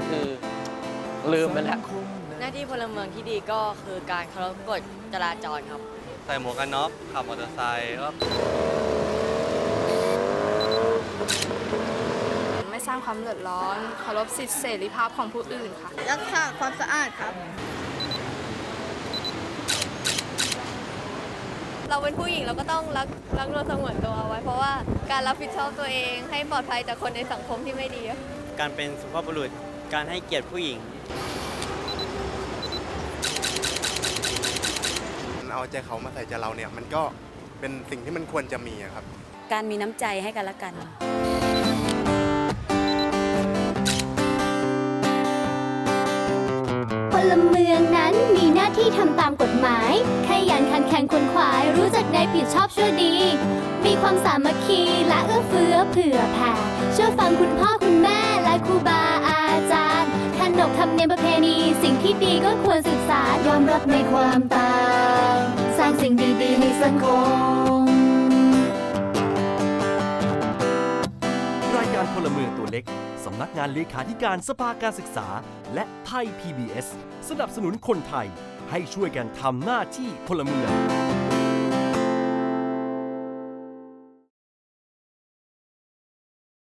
ลเมืองก็คือลืมไปแล้ว หน้าที่พลเมืองที่ดีก็คือการเคารพกฎจราจรครับ ใส่หมวกกันน็อกขับมอเตอร์ไซค์ก็ไม่สร้างความเดือดร้อนเคารพสิทธิเสรีภาพของผู้อื่นค่ะ รักษาความสะอาดครับ เราเป็นผู้หญิงเราก็ต้องรักรักนวลสงวนตัวเอาไว้ เพราะว่าการรับผิดชอบตัวเองให้ปลอดภัยจากคนในสังคมที่ไม่ดีอะการเป็นสุภาพบุรุษ การให้เกียรติผู้หญิง เอาใจเขามาใส่ใจเราเนี่ย มันก็เป็นสิ่งที่มันควรจะมีอะครับ การมีน้ำใจให้กันและกัน พลเมืองนั้นมีหน้าที่ทำตามกฎหมายขยันขันแข็งขวนขวาย รู้จักในผิดชอบชั่วดี มีความสามัคคีและเอื้อเฟื้อเผื่อแผ่เชื่อฟังคุณพ่อ ณี สิ่งที่ดีก็ควรศึกษายอมรับในความต่าง สร้างสิ่งดีๆให้สังคม รายการพลเมืองตัวเล็ก สำนักงานเลขาธิการสภาการศึกษา และไทย PBS สนับสนุนคนไทย ให้ช่วยกันทำหน้าที่พลเมือง